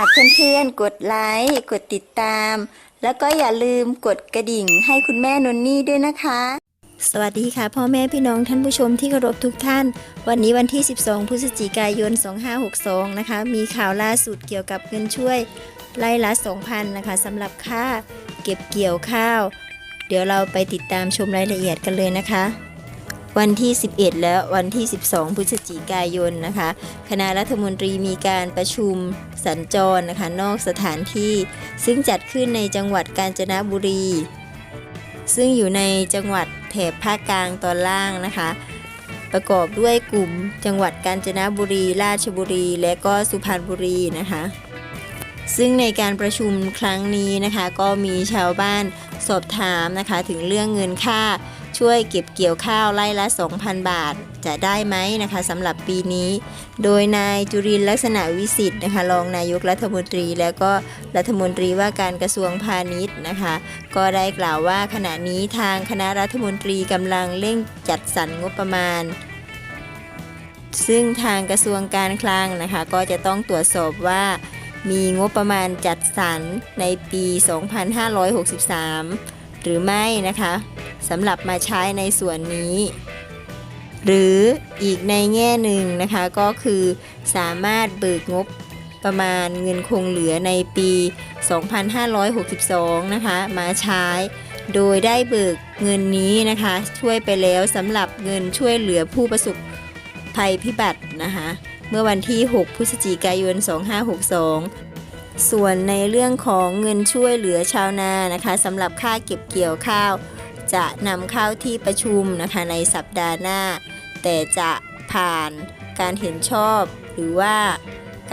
ากเพื่อนๆ กดไลค์ กดติดตาม แล้วก็อย่าลืมกดกระดิ่งให้คุณแม่นนนี่ด้วยนะคะ สวัสดีค่ะ พ่อแม่พี่น้องท่านผู้ชมที่เคารพทุกท่าน วันนี้วันที่ 12 พฤศจิกายน 2562 นะคะ มีข่าวล่าสุดเกี่ยวกับเงินช่วยไล่ละ 2,000 นะคะสำหรับค่าเก็บเกี่ยวข้าว เดี๋ยวเราไปติดตามชมรายละเอียดกันเลยนะคะ วันที่ 11 และวันที่ 12 พฤศจิกายนนะคะ คณะรัฐมนตรีมีการประชุมสัญจรนะคะนอกสถานที่ ซึ่งจัดขึ้นในจังหวัดกาญจนบุรี ซึ่งอยู่ในจังหวัดแถบภาคกลางตอนล่างนะคะ ประกอบด้วยกลุ่มจังหวัดกาญจนบุรี ราชบุรี และก็สุพรรณบุรีนะคะซึ่งในการประชุมครั้งนี้นะคะ ก็มีชาวบ้านสอบถามนะคะ ถึงเรื่องเงินค่า ช่วยเก็บเกี่ยวข้าวไร่ละ 2,000 บาท จะได้ไหมนะคะสำหรับปีนี้ โดยนายจุรินลักษณะวิสิทธิ์นะคะรองนายกรัฐมนตรี แล้วก็รัฐมนตรีว่าการกระทรวงพาณิชย์นะคะ ก็ได้กล่าวว่าขณะนี้ทางคณะรัฐมนตรีกำลังเร่งจัดสรรงบประมาณซึ่งทางกระทรวงการคลังนะคะ ก็จะต้องตรวจสอบว่ามีงบประมาณจัดสรรในปี 2563 หรือไม่นะคะ สำหรับมาใช้ในส่วนนี้ หรืออีกในแง่หนึ่งนะคะก็คือสามารถเบิกงบประมาณเงินคงเหลือในปี 2562 นะคะ มาใช้ โดยได้เบิกเงินนี้นะคะ ช่วยไปแล้วสำหรับเงินช่วยเหลือผู้ประสบภัยพิบัตินะคะ เมื่อวันที่ 6 พฤศจิกายน 2562ส่วนในเรื่องของเงินช่วยเหลือชาวนานะคะสำหรับค่าเก็บเกี่ยวข้าว จะนำเข้าที่ประชุมนะคะในสัปดาห์หน้า แต่จะผ่านการเห็นชอบหรือว่า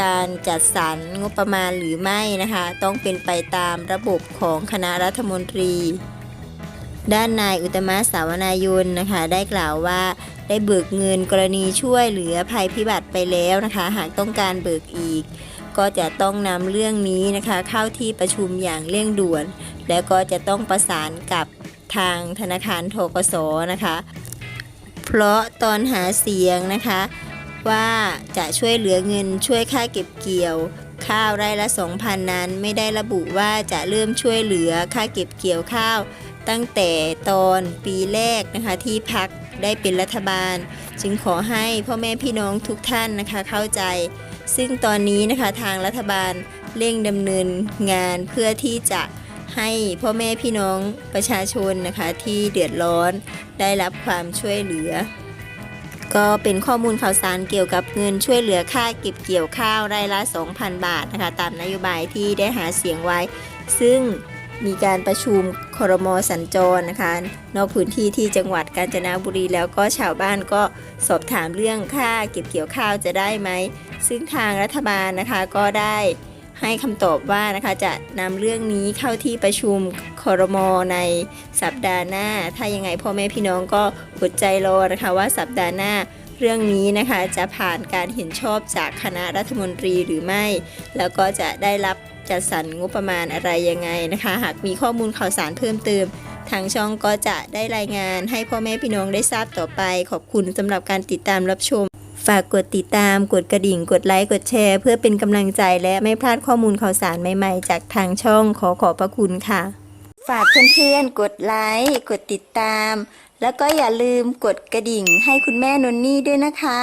การจัดสรรงบประมาณหรือไม่นะคะ ต้องเป็นไปตามระบบของคณะรัฐมนตรี ด้านนายอุตมะสาวนายนนะคะ ได้กล่าวว่าได้เบิกเงินกรณีช่วยเหลือภัยพิบัติไปแล้วนะคะ หากต้องการเบิกอีก ก็จะต้องนำเรื่องนี้นะคะ เข้าที่ประชุมอย่างเร่งด่วน แล้วก็จะต้องประสานกับ ทางธนาคารทกสนะคะ เพราะตอนหาเสียงนะคะ ว่าจะช่วยเหลือเงินช่วยค่าเก็บเกี่ยว ข้าวไร่ละ 2,000 นั้น ไม่ได้ระบุว่าจะเริ่มช่วยเหลือค่าเก็บเกี่ยวข้าว ตั้งแต่ตอนปีแรกนะคะที่พักได้เป็นรัฐบาล จึงขอให้พ่อแม่พี่น้องทุกท่านนะคะเข้าใจ ซึ่งตอนนี้นะคะทางรัฐบาลเร่งดำเนินงานเพื่อที่จะ ให้พ่อแม่พี่น้องประชาชนนะคะที่เดือดร้อนได้รับความช่วยเหลือ ก็เป็นข้อมูลข่าวสารเกี่ยวกับเงินช่วยเหลือค่าเก็บเกี่ยวข้าวไร่ละ 2,000 บาทนะคะตามนโยบายที่ได้หาเสียงไว้ ซึ่งมีการประชุมครมสัญจรนะคะนอกพื้นที่ที่จังหวัดกาญจนบุรีแล้วก็ชาวบ้านก็สอบถามเรื่องค่าเก็บเกี่ยวข้าวจะได้ไหม ซึ่งทางรัฐบาลนะคะก็ได้ ให้คำตอบว่านะคะจะนำเรื่องนี้เข้าที่ประชุมครมในสัปดาห์หน้า ถ้ายังไงพ่อแม่พี่น้องก็อดใจรอนะคะว่าสัปดาห์หน้าเรื่องนี้นะคะจะผ่านการเห็นชอบจากคณะรัฐมนตรีหรือไม่ แล้วก็จะได้รับจัดสรรงบประมาณอะไรยังไงนะคะ หากมีข้อมูลข่าวสารเพิ่มเติม ทางช่องก็จะได้รายงานให้พ่อแม่พี่น้องได้ทราบต่อไป ขอบคุณสำหรับการติดตามรับชม ฝากกดติดตาม กดกระดิ่ง กดไลค์ กดแชร์ เพื่อเป็นกำลังใจและไม่พลาดข้อมูลข่าวสารใหม่ๆ จากทางช่องขอขอบพระคุณค่ะ ฝากเพื่อนๆ กดไลค์ กดติดตาม แล้วก็อย่าลืมกดกระดิ่งให้คุณแม่นนนี่ด้วยนะคะ